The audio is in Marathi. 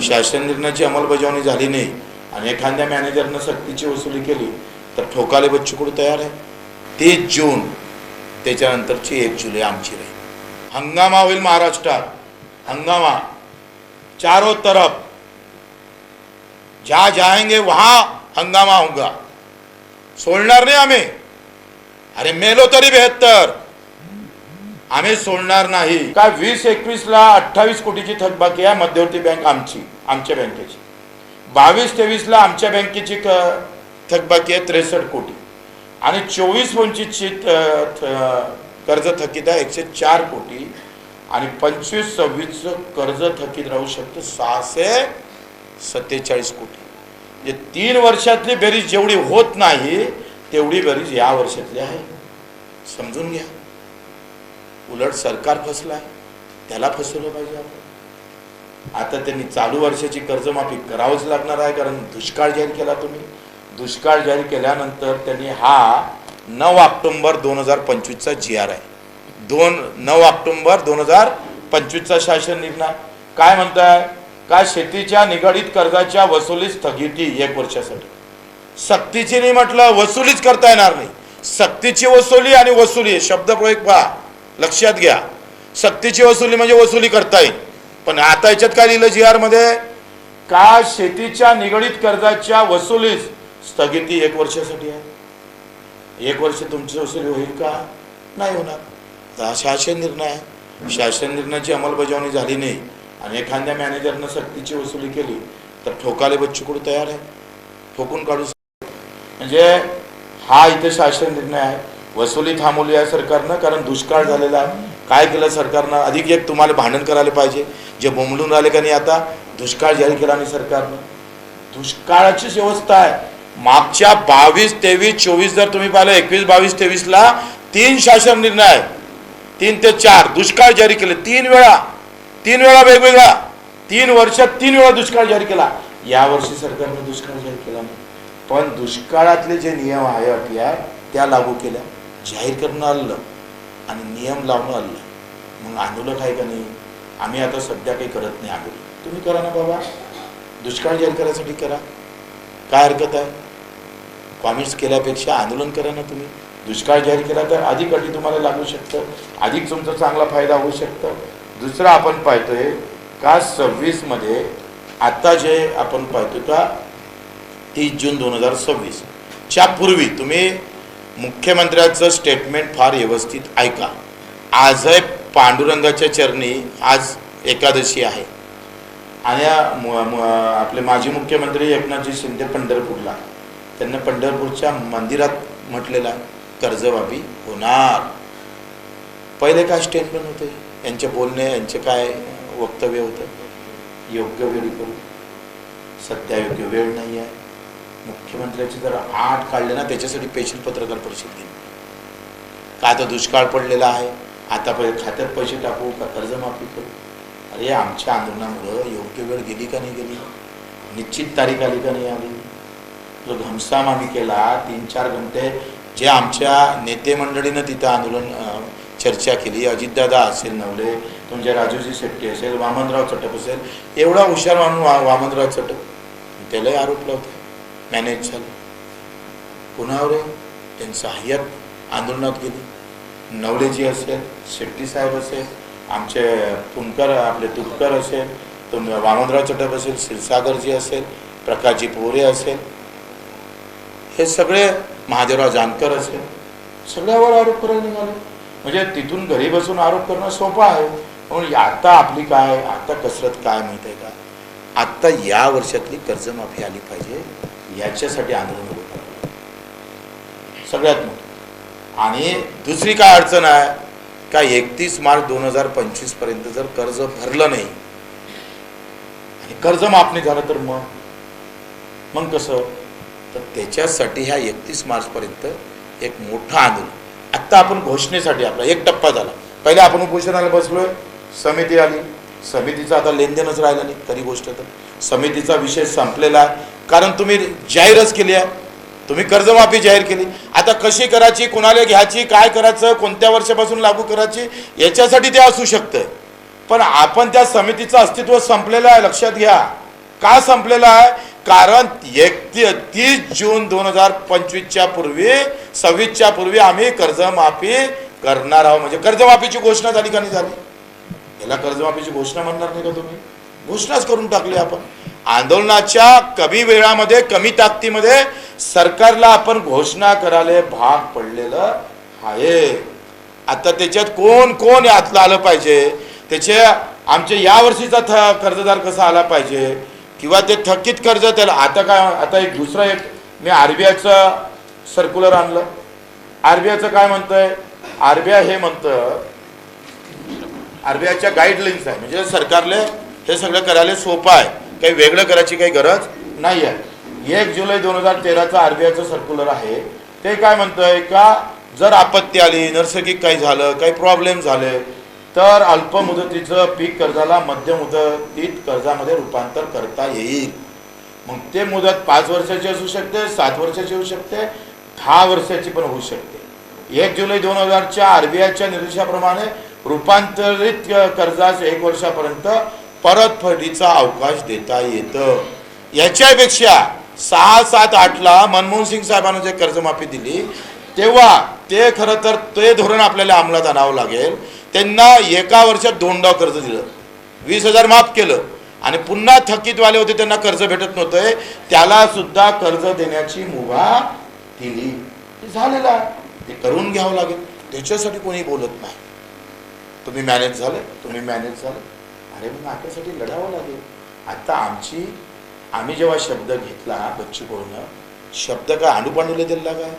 शासन निर्णयाची अंमलबजावणी झाली नाही आणि एखाद्या मॅनेजरनं सक्तीची वसुली केली तर ठोकाले बच्चूकडू तयार आहे? तीस जून त्याच्यानंतरची एक जुलै आमची राहील. हंगामा होईल महाराष्ट्रात. हंगामा. चारों तरफ. जहाँ जाएंगे वहाँ हंगामा होगा सोडणार नाही आम्ही. अरे मेलो तरी बेहत्तर. आम्ही सोडणार नाही. काय वीस एकवीस ला अठ्ठावीस कोटीची थकबाकी आहे मध्यवर्ती बँक आमची आमच्या बँकेची. बावीस तेवीस ला आमच्या बँकेची क- थकबाकी आहे त्रेसष्ट कोटी. आणि चोवीस पंचवीसची थ- कर्ज थकीत आहे एकशे चार कोटी. आणि पंचवीस सव्वीसचं कर्ज थकीत राहू शकतं सहाशे सत्तेचाळीस कोटी. म्हणजे तीन वर्षातली बेरीज जेवढी होत नाही तेवढी बेरीज या वर्षातली आहे. समजून घ्या. उलट सरकार फसलं आहे त्याला फसवलं पाहिजे आपण. आता त्यांनी चालू वर्षाची कर्जमाफी करावंच लागणार आहे कारण दुष्काळ जाहीर केला तुम्ही. दुष्काळ जाहीर केल्यानंतर त्यांनी हा नऊ ऑक्टोंबर दोन हजार पंचवीसचा जी आर आहे. दोन नऊ ऑक्टोंबर दोन हजार पंचवीसचा शासन निर्णय. काय म्हणताय? काय शेतीच्या निगडीत कर्जाच्या वसुली स्थगिती एक वर्षासाठी. सक्तीची नाही म्हटलं वसुलीच करता येणार नाही. सक्तीची वसुली आणि वसुली शब्दप्रयोग पहा. लक्षात घ्या. सक्तीची वसुली म्हणजे वसुली करता येईल. पण आता याच्यात काय लिहिलं जी आरमध्ये का शेतीच्या निगडीत कर्जाच्या वसुलीस स्थगिती एक वर्षासाठी आहे? एक वर्ष तुमची वसुली होईल का? नाही होणार. हा शासन निर्णय आहे. शासन निर्णयाची अंमलबजावणी झाली नाही आणि एखाद्या मॅनेजरनं सक्तीची वसुली केली तर ठोकाले बच्चूकडू तयार आहे? ठोकून काढू म्हणजे हा इथे शासन निर्णय आहे. वसुली थांबवली आहे सरकारनं कारण दुष्काळ झालेला आहे. काय केलं सरकारनं? अधिक एक तुम्हाला भांडण करायला पाहिजे. जे बोंबलून राहिले का नाही आता दुष्काळ जाहीर केला नाही सरकारनं. दुष्काळाचीच व्यवस्था आहे. मागच्या बावीस तेवीस चोवीस जर तुम्ही पाहिलं एकवीस बावीस तेवीसला तीन शासन निर्णय आहे. तीन ते चार दुष्काळ जारी केले. तीन वेळा तीन वेळा वेगवेगळा. तीन वर्षात तीन वेळा दुष्काळ जारी केला. यावर्षी सरकारने दुष्काळ जाहीर केला नाही. पण दुष्काळातले जे नियम आहे अटी आहे त्या लागू केल्या. जाहीर करणं आलं आणि नियम लावणं आलं. मग आंदोलक आहे का नाही? आम्ही आता सध्या काही करत नाही आंदोलन तुम्ही करा ना बाबा. दुष्काळ जाहीर करायसाठी करा. काय हरकत आहे? कॉमेंट्स केल्यापेक्षा आंदोलन करा ना तुम्ही. दुष्काळ जाहीर केला तर अधिक अटी तुम्हाला लागू शकतं. अधिक तुमचा चांगला फायदा होऊ शकतं. दुसरं आपण पाहतोय का सव्वीसमध्ये आत्ता जे आपण पाहतो का तीस जून दोन हजार सव्वीसच्या पूर्वी तुम्ही मुख्यमंत्र्याचं स्टेटमेंट फार व्यवस्थित ऐका. आजही पांडुरंगाच्या चरणी आज एकादशी आहे. आणि आपले माजी मुख्यमंत्री एकनाथजी शिंदे पंढरपूरला. त्यांना पंढरपूरच्या मंदिरात म्हटलेला आहे कर्जबाबी होणार. पहिले काय स्टेटमेंट होते? यांचे बोलणे यांचे काय वक्तव्य होतं? योग्य वेळी करू? सध्या योग्य वेळ नाही आहे मुख्यमंत्र्याची जर आठ काढले ना त्याच्यासाठी पेशील पत्रकार परिषद घेईन का आता दुष्काळ पडलेला आहे आता पहिले खात्यात पैसे टाकू का कर्जमाफी करू? अरे आमच्या आंदोलनामुळं योग्य वेळ गेली का नाही गेली? निश्चित तारीख आली का नाही आली? जो घमसाम आम्ही केला तीन चार घंटे जे आमच्या नेते मंडळीनं तिथं आंदोलन चर्चा केली अजितदादा असेल नवले तुमच्या राजूजी शेट्टी असेल वामनराव चटप असेल एवढा हुशार मानून वा वामनराव चटप त्यालाही आरोप लावतो मॅनेज झालं. कुणावर त्यांचं हयात आंदोलनात गेली. नवलेजी असेल शेट्टी साहेब असेल आमचे पुणकर आपले तुपकर असेल तुम वामनराव चटप असेल क्षीरसागरजी असेल प्रकाशजी पोरे असेल. हे सगळे महादेवराव जानकर असेल. सगळ्यावर आरोप करायला निघाले. म्हणजे तिथून घरी बसून आरोप करणं सोपं आहे. म्हणून आता आपली काय आता कसरत काय माहिती आहे का? आत्ता या वर्षातली कर्जमाफी आली पाहिजे याच्यासाठी आंदोलन होत सगळ्यात मोठं. आणि दुसरी काय अडचण आहे का एकतीस मार्च दोन हजार पंचवीसपर्यंत जर कर्ज भरलं नाही आणि कर्ज माफ नाही झालं तर मग? मग कसं? तर त्याच्यासाठी ह्या एकतीस मार्चपर्यंत एक मोठं आंदोलन. आत्ता आपण घोषणेसाठी आपला एक टप्पा झाला. पहिले आपण उपोषणाला बसलोय समिती आली समितीचं आता लेनदेनच राहिलं नाही तरी गोष्ट तर. समितीचा विषय संपलेला आहे. कारण तुम्ही जाहीरच केली आहे. तुम्ही कर्जमाफी जाहीर केली. आता कशी करायची कुणाला घ्यायची काय करायचं कोणत्या वर्षापासून लागू करायची याच्यासाठी ते असू शकतं पण आपण त्या समितीचं अस्तित्व संपलेलं आहे लक्षात घ्या. का संपलेलं आहे? कारण एकतीस जून दोन हजार पंचवीसच्या पूर्वी सव्वीसच्या पूर्वी आम्ही कर्जमाफी करणार आहोत. म्हणजे कर्जमाफीची घोषणा झाली का नाही झाली? याला कर्जमाफीची घोषणा म्हणणार नाही का तुम्ही? घोषणाच करून टाकली आपण. आंदोलनाच्या कमी वेळामध्ये कमी ताकदीमध्ये सरकारला आपण घोषणा करायला भाग पडलेलं आहे. आता त्याच्यात कोण कोण यातलं आलं पाहिजे? त्याचे आमचे या वर्षीचा थ कर्जदार कसा आला पाहिजे? किंवा ते थकीत कर्ज त्याला आता काय आता एक दुसरं एक मी आर बी आयचं सर्क्युलर आणलं. आर बी आयचं काय म्हणतंय? आर बी आय हे म्हणतं आरबीआयच्या गाईडलाईन्स आहे. म्हणजे सरकारले हे सगळं करायला सोपं आहे. काही वेगळं करायची काही गरज नाही आहे. एक जुलै दोन हजार तेराचं आरबीआयचं सर्क्युलर आहे. ते काय म्हणतंय का जर आपत्ती आली नैसर्गिक काही झालं काही प्रॉब्लेम झाले तर अल्प मुदतीचं पीक कर्जाला मध्य मुदतीत कर्जामध्ये रूपांतर करता येईल. मग ते मुदत पाच वर्षाची असू शकते सात वर्षाची होऊ शकते दहा वर्षाची पण होऊ शकते. एक जुलै दोन हजारच्या आर बी आयच्या निर्देशाप्रमाणे रूपांतरित कर्जाचे एक वर्षापर्यंत परतफेडीचा अवकाश देता येतं. याच्यापेक्षा सहा सात आठला मनमोहन सिंग साहेबांना जे कर्जमाफी दिली तेव्हा ते खरं तर ते धोरण आपल्याला अंमलात आणावं लागेल. त्यांना एका वर्षात दोनदा कर्ज दिलं. वीस हजार माफ केलं. आणि पुन्हा थकीतवाले होते त्यांना कर्ज भेटत नव्हतं. त्याला सुद्धा कर्ज देण्याची मुभा दिली. झालेला ते करून घ्यावं लागेल. त्याच्यासाठी कोणी बोलत नाही. तुम्ही मॅनेज झालं तुम्ही मॅनेज झालं. अरे मग आपल्यासाठी लढावं लागेल. आता आमची आम्ही जेव्हा शब्द घेतला बच्चू कोळनं शब्द काय अनुपांडुले दिला काय